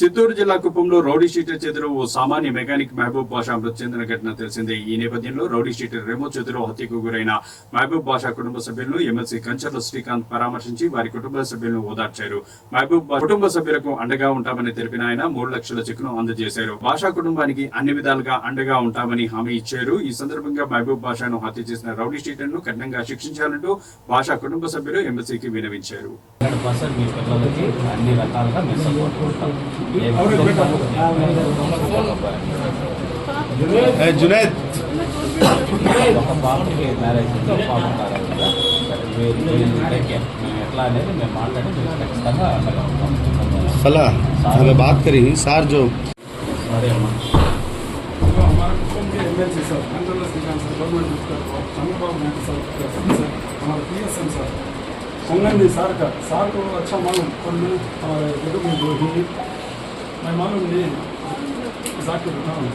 చిత్తూరు జిల్లా కుప్పంలో rowdy sheeter చేతిలో ఓ సామాన్య మెకానిక్ మహబూబ్ బాషా మృతి చెందిన ఘటన తెలిసిందే. ఈ నేపథ్యంలో రౌడీ షీటర్ రేమో చేతిలో హత్యకు గురైన మహబూబ్ బాషా కుటుంబ సభ్యులను ఎమ్మెల్సీ కంచర్ల శ్రీకాంత్ పరామర్శించి వారి కుటుంబ సభ్యులను ఓదార్చారు. మహబూబ్ కుటుంబ సభ్యులకు అండగా ఉంటామని తెలిపిన ఆయన మూడు లక్షల చెక్కును అందజేశారు. బాషా కుటుంబానికి అన్ని విధాలుగా అండగా ఉంటామని హామీ ఇచ్చారు. ఈ సందర్భంగా మహబూబ్ బాషాను హత్య చేసిన రౌడీ షీటర్ను కఠినంగా శిక్షించాలంటూ బాషా కుటుంబ సభ్యులు ఎమ్మెల్సీకి వినవించారు. అన్ని రకాలుగా మేము సపోర్ట్ ఉంటాం ఏ ఏ జునేద్ ఒక పాపకి మ్యారేజ్ ఉంది ఒక పాప మ్యారేజ్ ఉంది వీళ్ళు వీళ్ళు take care. మేము ఎట్లా అనేది మేము మాట్లాడి మేము ఖచ్చితంగా అండగా ఉంటాం फला हमें बात करी सार जो సరే అమ్మా हमारा कुटुंब के M L C sir control Srikanth sir government minister Chandrababu Naidu sir sir हमारा P S M sir संगंदी sir का सर को अच्छा मालूम और मैं हमारे जगह में जो Hindi Mein Mann und Leben. Gesagt und getan.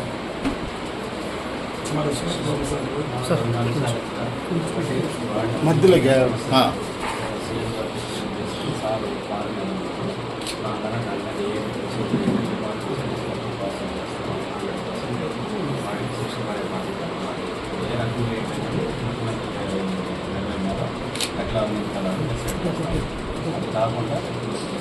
మధ్యలో అట్లా ఉంది కదా అది కాకుండా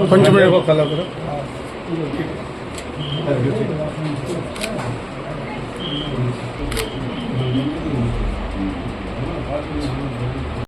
पंच मिनट को कला करो ठीक है